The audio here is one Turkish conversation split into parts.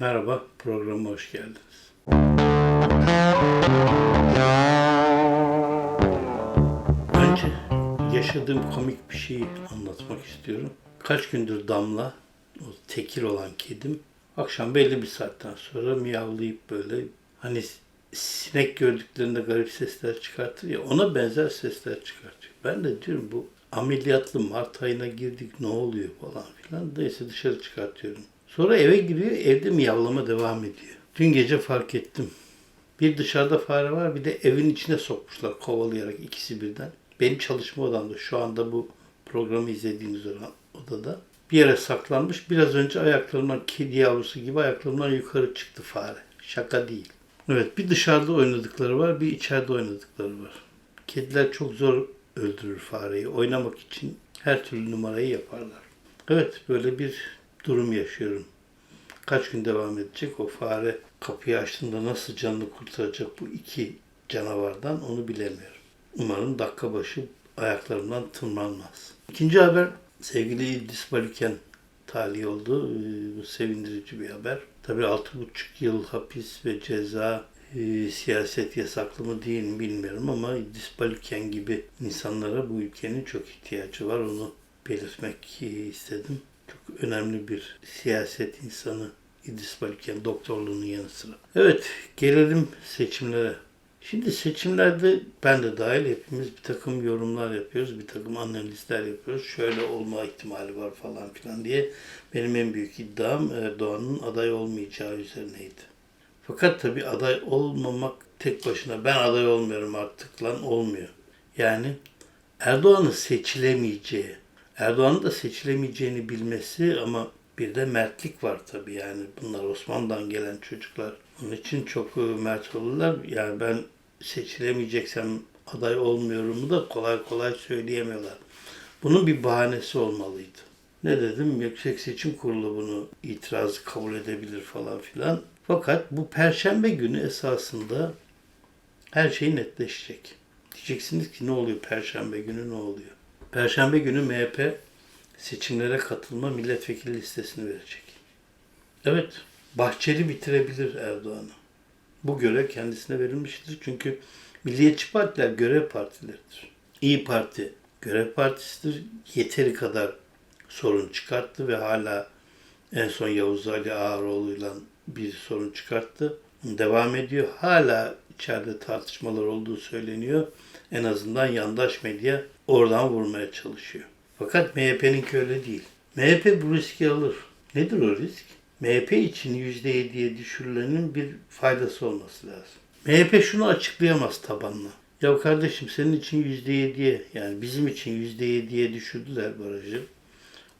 Merhaba, programa hoş geldiniz. Önce yaşadığım komik bir şeyi anlatmak istiyorum. Kaç gündür Damla, o tekir olan kedim, akşam belli bir saatten sonra miyavlayıp böyle hani sinek gördüklerinde garip sesler çıkartır ya ona benzer sesler çıkartıyor. Ben de diyorum bu ameliyatlı Mart ayına girdik ne oluyor falan filan. Neyse dışarı çıkartıyorum. Sonra eve giriyor evde miyavlama devam ediyor. Dün gece fark ettim. Bir dışarıda fare var bir de evin içine sokmuşlar kovalayarak ikisi birden. Benim çalışma odamda şu anda bu programı izlediğiniz odada. Bir yere saklanmış biraz önce ayaklarımdan kedi yavrusu gibi ayaklarımdan yukarı çıktı fare. Şaka değil. Evet bir dışarıda oynadıkları var bir içeride oynadıkları var. Kediler çok zor öldürür fareyi. Oynamak için her türlü numarayı yaparlar. Evet böyle bir durum yaşıyorum. Kaç gün devam edecek o fare kapıyı açtığında nasıl canını kurtaracak bu iki canavardan onu bilemiyorum. Umarım dakika başı ayaklarımdan tırmanmaz. İkinci haber sevgili İdris Baliken tali oldu. Ee, Bu sevindirici bir haber. Tabii 6,5 yıl hapis ve ceza e, siyaset yasaklı mı değil mi bilmiyorum ama İdris Baliken gibi insanlara bu ülkenin çok ihtiyacı var. Onu belirtmek e, istedim. Çok önemli bir siyaset insanı İdris Baliken doktorluğunun yanı sıra. Evet gelelim seçimlere. Şimdi seçimlerde ben de dahil hepimiz bir takım yorumlar yapıyoruz, bir takım analizler yapıyoruz. Şöyle olma ihtimali var falan filan diye. Benim en büyük iddiam Erdoğan'ın aday olmayacağı üzerineydi. Fakat tabii aday olmamak tek başına ben aday olmuyorum artık lan olmuyor. Yani Erdoğan'ın seçilemeyeceği, Erdoğan'ın da seçilemeyeceğini bilmesi ama bir de mertlik var tabii yani bunlar Osmanlı'dan gelen çocuklar. Onun için çok e, mert olurlar. Yani ben seçilemeyeceksem aday olmuyorumu da kolay kolay söyleyemiyorlar. Bunun bir bahanesi olmalıydı. Ne dedim? Yüksek Seçim Kurulu bunu itirazı kabul edebilir falan filan. Fakat bu perşembe günü esasında her şey netleşecek. Diyeceksiniz ki ne oluyor perşembe günü ne oluyor? Perşembe günü MHP seçimlere katılma milletvekili listesini verecek. Evet, Bahçeli bitirebilir Erdoğan'ı. Bu görev kendisine verilmiştir. Çünkü Milliyetçi partiler görev partileridir. İyi Parti görev partisidir. Yeteri kadar sorun çıkarttı ve hala en son Yavuz Ali Ağaroğlu'yla bir sorun çıkarttı. Devam ediyor. Hala içeride tartışmalar olduğu söyleniyor. En azından yandaş medya oradan vurmaya çalışıyor. Fakat MHP'ninki öyle değil. MHP bu riski alır. Nedir o risk? MHP için %7'ye düşürülenin bir faydası olması lazım. MHP şunu açıklayamaz tabanla. Ya kardeşim senin için %7'ye yani bizim için %7'ye düşürdüler barajı.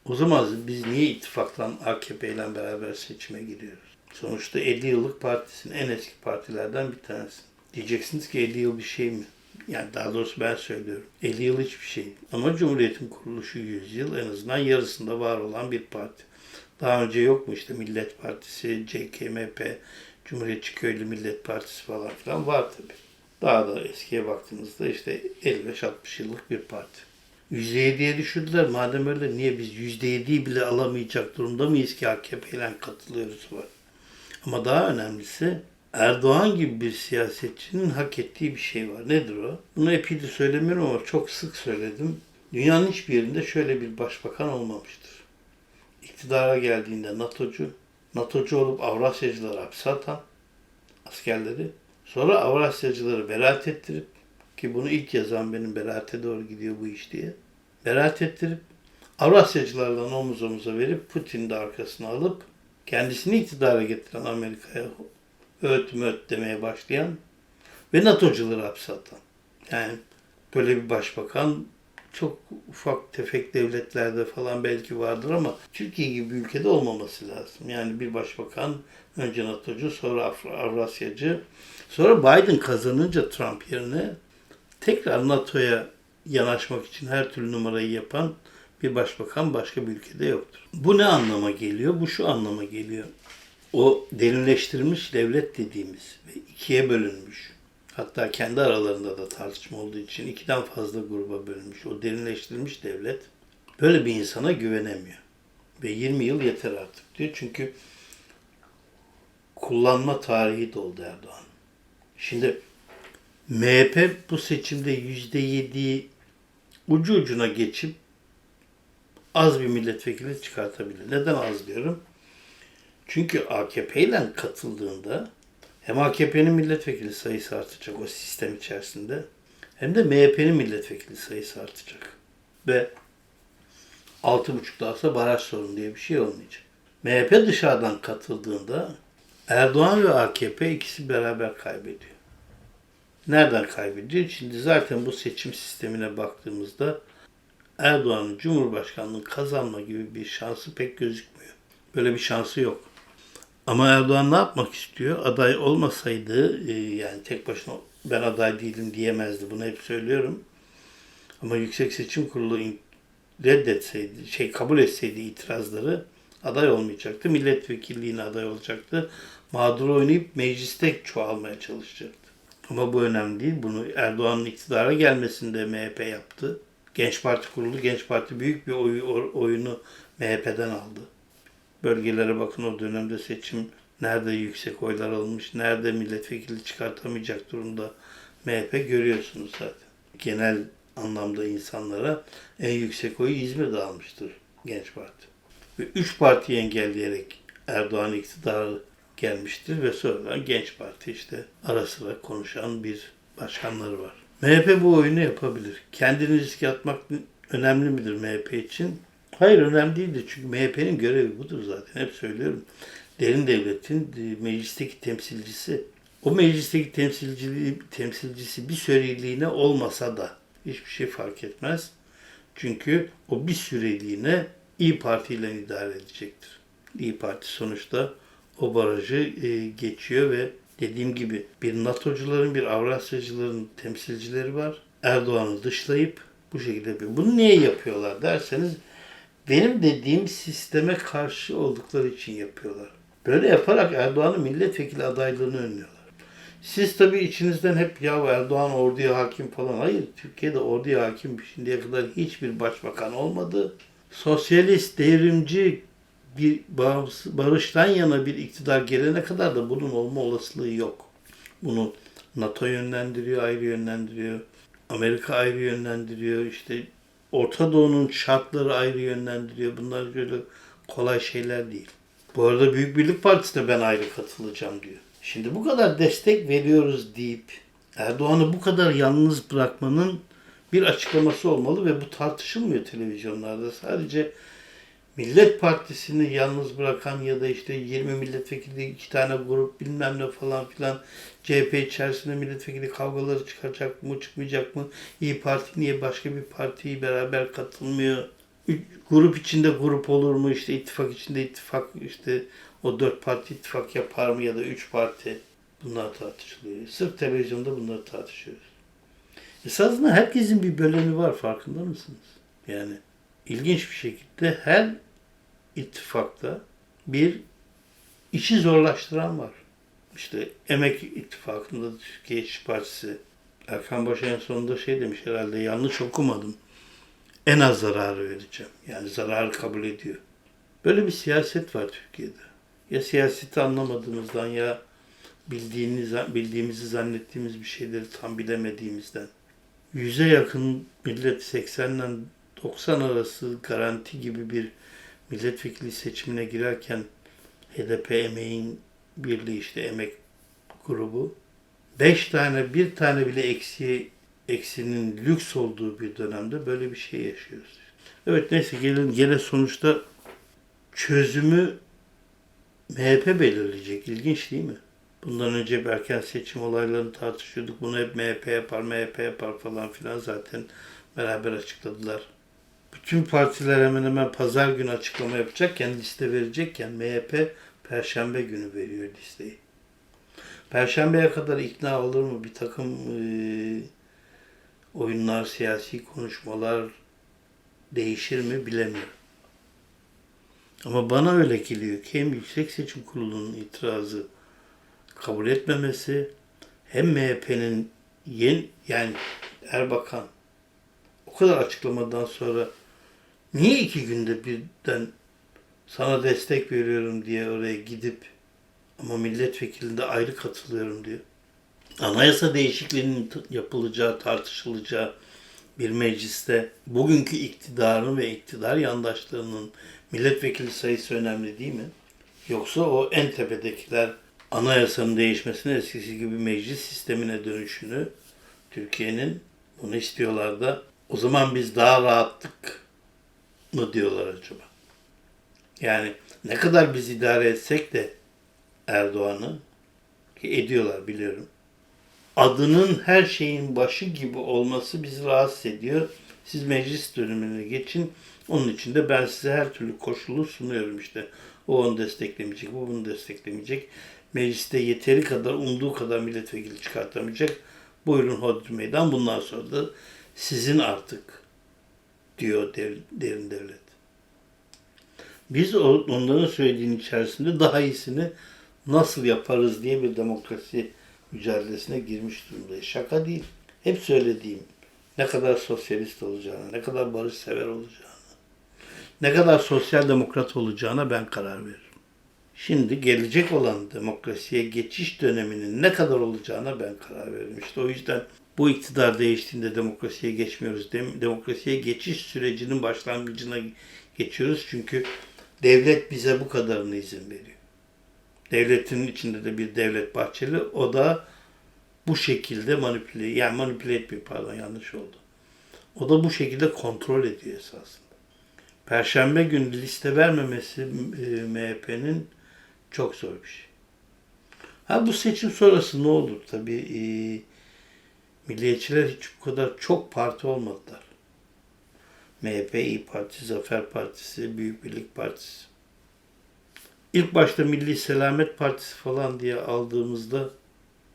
O zaman biz niye ittifaktan AKP ile beraber seçime giriyoruz? Sonuçta 50 yıllık partisin en eski partilerden bir tanesi. Diyeceksiniz ki 50 yıl bir şey mi? Yani daha doğrusu ben söylüyorum. 50 yıl hiçbir şey. Ama Cumhuriyet'in kuruluşu 100 yıl en azından yarısında var olan bir parti. Daha önce yok mu işte Millet Partisi, CKMP, Cumhuriyetçi Köylü Millet Partisi falan filan var tabi. Daha da eskiye baktığınızda işte 55-60 yıllık bir parti. %7'ye düşürdüler. Madem öyle niye biz %7'yi bile alamayacak durumda mıyız ki AKP ile katılıyoruz var. Ama daha önemlisi Erdoğan gibi bir siyasetçinin hak ettiği bir şey var. Nedir o? Bunu epeydir söylemiyorum ama çok sık söyledim. Dünyanın hiçbir yerinde şöyle bir başbakan olmamıştır. İktidara geldiğinde NATO'cu, NATO'cu olup Avrasyacıları hapse atan askerleri, sonra Avrasyacıları beraat ettirip ki bunu ilk yazan benim beraate doğru gidiyor bu iş diye. Beraat ettirip Avrasyacılarla omuz omuza verip Putin'i de arkasına alıp kendisini iktidara getiren Amerika'ya öt möt demeye başlayan ve NATO'cuları hapse atan. Yani böyle bir başbakan çok ufak tefek devletlerde falan belki vardır ama Türkiye gibi bir ülkede olmaması lazım. Yani bir başbakan önce NATO'cu sonra Avrasyacı sonra Biden kazanınca Trump yerine tekrar NATO'ya yanaşmak için her türlü numarayı yapan bir başbakan başka bir ülkede yoktur. Bu ne anlama geliyor? Bu şu anlama geliyor. O derinleştirilmiş devlet dediğimiz ve ikiye bölünmüş. Hatta kendi aralarında da tartışma olduğu için ikiden fazla gruba bölünmüş. O derinleştirilmiş devlet böyle bir insana güvenemiyor. Ve 20 yıl yeter artık diyor. Çünkü kullanma tarihi doldu Erdoğan. Şimdi MHP bu seçimde yüzde yediği ucu ucuna geçip az bir milletvekili çıkartabilir. Neden az diyorum? Çünkü AKP ile katıldığında hem AKP'nin milletvekili sayısı artacak o sistem içerisinde hem de MHP'nin milletvekili sayısı artacak. Ve 6,5 dahası baraj sorunu diye bir şey olmayacak. MHP dışarıdan katıldığında Erdoğan ve AKP ikisi beraber kaybediyor. Nereden kaybediyor? Şimdi zaten bu seçim sistemine baktığımızda Erdoğan'ın Cumhurbaşkanlığı kazanma gibi bir şansı pek gözükmüyor. Böyle bir şansı yok. Ama Erdoğan ne yapmak istiyor? Aday olmasaydı e, yani tek başına ben aday değilim diyemezdi. Bunu hep söylüyorum. Ama Yüksek Seçim Kurulu reddetseydi, şey kabul etseydi itirazları aday olmayacaktı. Milletvekilliğine aday olacaktı. Mağdur oynayıp mecliste çoğalmaya çalışacaktı. Ama bu önemli değil. Bunu Erdoğan'ın iktidara gelmesinde MHP yaptı. Genç Parti kuruldu. Genç Parti büyük bir oy, oyunu MHP'den aldı. Bölgelere bakın o dönemde seçim nerede yüksek oylar alınmış, nerede milletvekili çıkartamayacak durumda MHP görüyorsunuz zaten. Genel anlamda insanlara en yüksek oyu İzmir'de almıştır Genç Parti. Ve üç partiyi engelleyerek Erdoğan iktidarı gelmiştir ve sonra Genç Parti işte ara sıra konuşan bir başkanları var. MHP bu oyunu yapabilir. Kendini riske atmak önemli midir MHP için? Hayır önemli değildir. Çünkü MHP'nin görevi budur zaten. Hep söylüyorum. Derin devletin e, meclisteki temsilcisi. O meclisteki temsilciliği, temsilcisi bir süreliğine olmasa da hiçbir şey fark etmez. Çünkü o bir süreliğine İyi Parti ile idare edecektir. İyi Parti sonuçta o barajı e, geçiyor ve dediğim gibi bir NATO'cuların bir Avrasyacıların temsilcileri var. Erdoğan'ı dışlayıp bu şekilde yapıyor. Bunu niye yapıyorlar derseniz benim dediğim sisteme karşı oldukları için yapıyorlar. Böyle yaparak Erdoğan'ın milletvekili adaylığını önlüyorlar. Siz tabii içinizden hep ya Erdoğan orduya hakim falan. Hayır Türkiye'de orduya hakim şimdiye kadar hiçbir başbakan olmadı. Sosyalist, devrimci bir barıştan yana bir iktidar gelene kadar da bunun olma olasılığı yok. Bunu NATO yönlendiriyor, ayrı yönlendiriyor. Amerika ayrı yönlendiriyor. İşte Orta Doğu'nun şartları ayrı yönlendiriyor. Bunlar böyle kolay şeyler değil. Bu arada Büyük Birlik Partisi de ben ayrı katılacağım diyor. Şimdi bu kadar destek veriyoruz deyip Erdoğan'ı bu kadar yalnız bırakmanın bir açıklaması olmalı ve bu tartışılmıyor televizyonlarda. Sadece Millet Partisi'ni yalnız bırakan ya da işte 20 milletvekili iki tane grup bilmem ne falan filan CHP içerisinde milletvekili kavgaları çıkacak mı çıkmayacak mı? İyi Parti niye başka bir partiyi beraber katılmıyor? Grup içinde grup olur mu? İşte ittifak içinde ittifak işte o dört parti ittifak yapar mı ya da üç parti? Bunlar tartışılıyor. Sırf televizyonda bunları tartışıyoruz. Esasında herkesin bir bölümü var farkında mısınız? Yani ilginç bir şekilde her ittifakta bir işi zorlaştıran var. İşte Emek İttifakı'nda Türkiye İşçi Partisi Erkan Başa en sonunda şey demiş herhalde yanlış okumadım. En az zararı vereceğim. Yani zararı kabul ediyor. Böyle bir siyaset var Türkiye'de. Ya siyaseti anlamadığımızdan ya bildiğiniz, bildiğimizi zannettiğimiz bir şeyleri tam bilemediğimizden. Yüze yakın millet 80 ile 90 arası garanti gibi bir milletvekili seçimine girerken HDP emeğin birliği işte emek grubu beş tane bir tane bile eksiği eksinin lüks olduğu bir dönemde böyle bir şey yaşıyoruz. Evet neyse gelin gene sonuçta çözümü MHP belirleyecek. İlginç değil mi? Bundan önce bir erken seçim olaylarını tartışıyorduk. Bunu hep MHP yapar, MHP yapar falan filan zaten beraber açıkladılar. Bütün partiler hemen hemen pazar günü açıklama yapacakken, liste verecekken MHP perşembe günü veriyor listeyi. Perşembeye kadar ikna olur mu? Bir takım e, oyunlar, siyasi konuşmalar değişir mi bilemiyorum. Ama bana öyle geliyor ki hem Yüksek Seçim Kurulu'nun itirazı kabul etmemesi hem MHP'nin yeni yani Erbakan o kadar açıklamadan sonra niye iki günde birden sana destek veriyorum diye oraya gidip Ama milletvekilinde ayrı katılıyorum diyor. Anayasa değişikliğinin yapılacağı, tartışılacağı bir mecliste bugünkü iktidarın ve iktidar yandaşlarının milletvekili sayısı önemli değil mi? Yoksa o en tepedekiler anayasanın değişmesini eskisi gibi meclis sistemine dönüşünü Türkiye'nin bunu istiyorlar da o zaman biz daha rahatlık mı diyorlar acaba? Yani ne kadar biz idare etsek de Erdoğan'ı ki ediyorlar biliyorum. Adının her şeyin başı gibi olması bizi rahatsız ediyor. Siz meclis dönemine geçin. Onun için de ben size her türlü koşulu sunuyorum işte. O onu desteklemeyecek, bu bunu desteklemeyecek. Mecliste yeteri kadar, umduğu kadar milletvekili çıkartamayacak. Buyurun hodri meydan. Bundan sonra da sizin artık diyor derin devlet. Biz onların söylediğinin içerisinde daha iyisini nasıl yaparız diye bir demokrasi mücadelesine girmiş durumdayız. Şaka değil. Hep söylediğim ne kadar sosyalist olacağını, ne kadar barışsever olacağını, ne kadar sosyal demokrat olacağına ben karar veririm. Şimdi gelecek olan demokrasiye geçiş döneminin ne kadar olacağına ben karar veririm. İşte o yüzden bu iktidar değiştiğinde demokrasiye geçmiyoruz. Dem- demokrasiye geçiş sürecinin başlangıcına geçiyoruz. Çünkü devlet bize bu kadarını izin veriyor. Devletin içinde de bir devlet bahçeli. O da bu şekilde manipüle, yani manipüle etmiyor pardon yanlış oldu. O da bu şekilde kontrol ediyor esasında. Perşembe günü liste vermemesi e, MHP'nin çok zor bir şey. Ha bu seçim sonrası ne olur? Tabii e, milliyetçiler hiç bu kadar çok parti olmadılar. MHP, İyi Parti, Zafer Partisi, Büyük Birlik Partisi. İlk başta Milli Selamet Partisi falan diye aldığımızda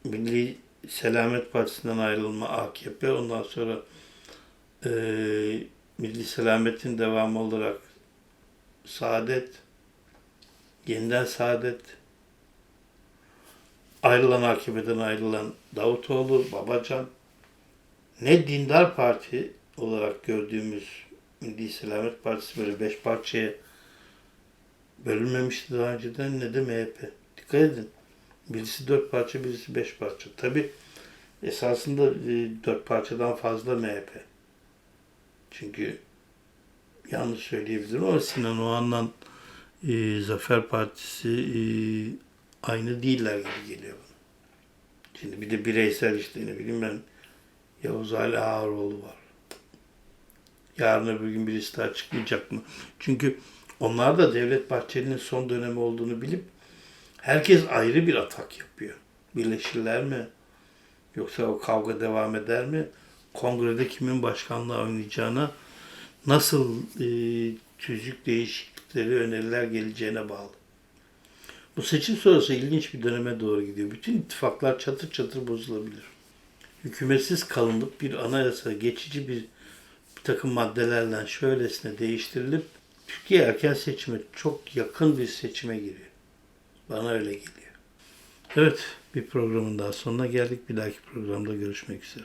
Milli Selamet Partisi'nden ayrılma AKP, ondan sonra e, Milli Selamet'in devamı olarak Saadet, yeniden Saadet, ayrılan AKP'den ayrılan Davutoğlu, Babacan, ne dindar parti olarak gördüğümüz Milli Selamet Partisi böyle beş parçaya bölünmemişti daha önceden ne de MHP. Dikkat edin. Birisi dört parça, birisi beş parça. Tabi esasında e, dört parçadan fazla MHP. Çünkü yanlış söyleyebilirim ama Sinan Oğan'la e, Zafer Partisi e, aynı değiller gibi geliyor bana. Şimdi bir de bireysel işte ne bileyim ben Yavuz Ali Ağaroğlu var. Yarın öbür gün birisi daha çıkmayacak mı? Çünkü onlar da Devlet Bahçeli'nin son dönemi olduğunu bilip herkes ayrı bir atak yapıyor. Birleşirler mi? Yoksa o kavga devam eder mi? Kongrede kimin başkanlığı oynayacağına nasıl e, tüzük değişiklikleri, öneriler geleceğine bağlı. Bu seçim sonrası ilginç bir döneme doğru gidiyor. Bütün ittifaklar çatır çatır bozulabilir. Hükümetsiz kalınıp bir anayasa, geçici bir takım maddelerle şöylesine değiştirilip Türkiye erken seçime çok yakın bir seçime giriyor. Bana öyle geliyor. Evet, bir programın daha sonuna geldik. Bir dahaki programda görüşmek üzere.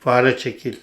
Fare çekil.